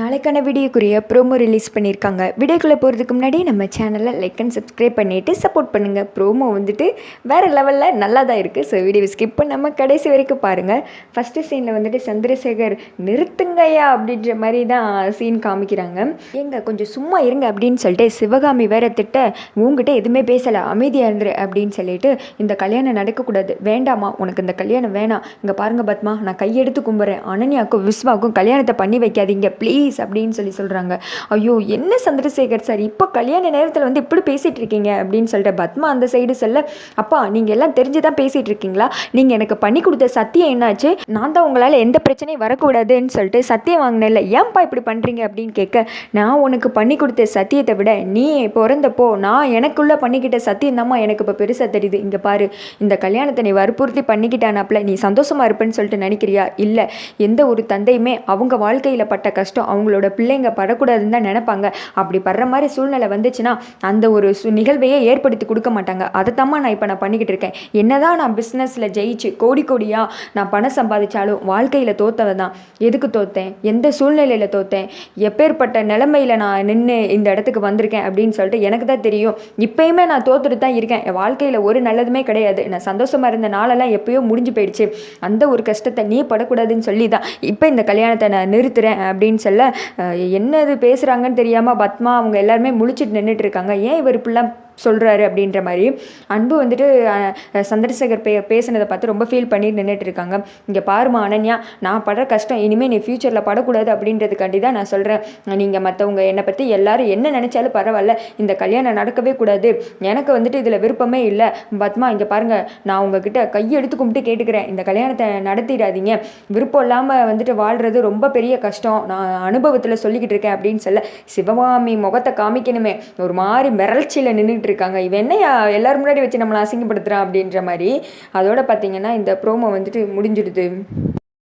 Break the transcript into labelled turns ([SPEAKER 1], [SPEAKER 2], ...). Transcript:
[SPEAKER 1] நாளைக்கான வீடியோக்குரிய promo release பண்ணியிருக்காங்க. வீடியோக்குள்ளே போகிறதுக்கு முன்னாடி நம்ம சேனலை லைக் அண்ட் சப்ஸ்கிரைப் பண்ணிவிட்டு சப்போர்ட் பண்ணுங்கள் ப்ரோமோ வந்துட்டு வேறு லெவலில் நல்லா தான் இருக்குது ஸோ வீடியோ ஸ்கிப் நம்ம கடைசி வரைக்கும் பாருங்கள் ஃபஸ்ட்டு சீனில் வந்துட்டு சந்திரசேகர் நிறுத்துங்கய்யா அப்படின்ற மாதிரி தான் சீன் காமிக்கிறாங்க. ஏங்க கொஞ்சம் சும்மா இருங்க அப்படின்னு சொல்லிட்டு சிவகாமி வேற திட்ட உங்ககிட்ட எதுவுமே பேசலை அமைதியாக இருந்துரு அப்படின்னு சொல்லிட்டு இந்த கல்யாணம் நடக்கக்கூடாது. வேண்டாமா உனக்கு இந்த கல்யாணம் வேணாம். இங்கே பாருங்கள் பத்மா நான் கையெடுத்து கும்புறேன். அனன்யாவுக்கும் விஸ்வாவுக்கும் கல்யாணத்தை பண்ணி வைக்காதீங்க. ப்ளீஸ் அப்படின்னு சொல்லி சொல்கிறாங்க ஐயோ என்ன சந்திரசேகர் சார் இப்போ கல்யாண நேரத்தில் வந்து இப்படி பேசிகிட்டு இருக்கீங்க அப்படின்னு சொல்லிட்டு பத்மா அந்த சைடு சொல்ல அப்பா நீங்கள் எல்லாம் தெரிஞ்சு தான் பேசிகிட்டு இருக்கீங்களா? நீங்கள் எனக்கு பண்ணி கொடுத்த சத்தியம் என்னாச்சு? நான் தான் உங்களால் எந்த பிரச்சனையும் வரக்கூடாதுன்னு சொல்லிட்டு சத்தியம் வாங்கினேன்ல. ஏன்ப்பா இப்படி பண்ணுறீங்க அப்படின்னு கேட்க நான் உனக்கு பண்ணி கொடுத்த சத்தியத்தை விட நீ பிறந்தப்போ நான் எனக்குள்ளே பண்ணிக்கிட்ட சத்தியம் தாம்மா எனக்கு இப்போ பெருசாக தெரியுது. இங்கே பாரு இந்த கல்யாணத்தை நீ வற்புறுத்தி பண்ணிக்கிட்டானாப்புல நீ சந்தோஷமாக இருப்பேன்னு சொல்லிட்டு நினைக்கிறியா? இல்லை எந்த ஒரு தந்தையுமே அவங்க வாழ்க்கையில் பட்ட கஷ்டம் அவங்களோட பிள்ளைங்க படக்கூடாதுன்னு தான் நினைப்பாங்க. அப்படி படுற மாதிரி சூழ்நிலை வந்துச்சுன்னா அந்த ஒரு சு நிகழ்வையே ஏற்படுத்தி கொடுக்க மாட்டாங்க. அதைத்தாம்மா நான் இப்போ நான் பண்ணிக்கிட்டு இருக்கேன். என்னதான் நான் பிஸ்னஸில் ஜெயிச்சு கோடி கோடியாக நான் பணம் சம்பாதிச்சாலும் வாழ்க்கையில் தோத்தவ தான். எதுக்கு தோத்தேன்? எந்த சூழ்நிலையில் தோத்தேன்? எப்பேற்பட்ட நிலைமையில் நான் நின்று இந்த இடத்துக்கு வந்திருக்கேன் அப்படின்னு சொல்லிட்டு எனக்கு தான் தெரியும். இப்போயுமே நான் தோத்துட்டு தான் இருக்கேன். என் வாழ்க்கையில் ஒரு நல்லதுமே கிடையாது. நான் சந்தோஷமாக இருந்த நாளெல்லாம் எப்பயோ முடிஞ்சு போயிடுச்சு. அந்த ஒரு கஷ்டத்தை நீ படக்கூடாதுன்னு சொல்லி தான் இப்போ இந்த கல்யாணத்தை நான் நிறுத்துறேன் அப்படின்னு சொல்ல என்னது பேசுகிறாங்கன்னு தெரியாமல் பத்மா அவங்க எல்லாருமே முழிச்சிட்டு நின்றுட்டு இருக்காங்க. ஏன் இவர் இப்படிலாம் சொல்கிறாரு அப்படின்ற மாதிரி. அன்பு வந்துட்டு சந்திரசேகர் பே பேசினதை பார்த்து ரொம்ப ஃபீல் பண்ணி நின்றுட்டு இருக்காங்க. இங்கே பாருமா அனன்யா நான் படுற கஷ்டம் இனிமேல் நீ ஃப்யூச்சரில் படக்கூடாது அப்படின்றதுக்காண்டி தான் நான் சொல்கிறேன் நீங்கள் மற்றவங்க என்னை பற்றி எல்லாரும் என்ன நினச்சாலும் பரவாயில்ல. இந்த கல்யாணம் நடக்கவே கூடாது. எனக்கு வந்துட்டு இதில் விருப்பமே இல்லை. பத்மா இங்கே பாருங்கள் நான் உங்ககிட்ட கையெடுத்து கும்பிட்டு கேட்டுக்கிறேன். இந்த கல்யாணத்தை நடத்திடாதீங்க. விருப்பம் இல்லாமல் வந்துட்டு வாழ்கிறது ரொம்ப பெரிய கஷ்டம். நான் அனுபவத்தில் சொல்லிக்கிட்டு இருக்கேன் அப்படின்னு சொல்ல சிவகாமி முகத்தை காமிக்கணுமே. ஒரு மாதிரி மிரட்சியில் இருக்காங்க இவன் என்னையா எல்லோரும் முன்னாடி வச்சு நம்மளை அசிங்கப்படுத்துகிறான் அப்படின்ற மாதிரி. அதோட பார்த்தீங்கன்னா இந்த ப்ரோமோ வந்துட்டு முடிஞ்சிடுது.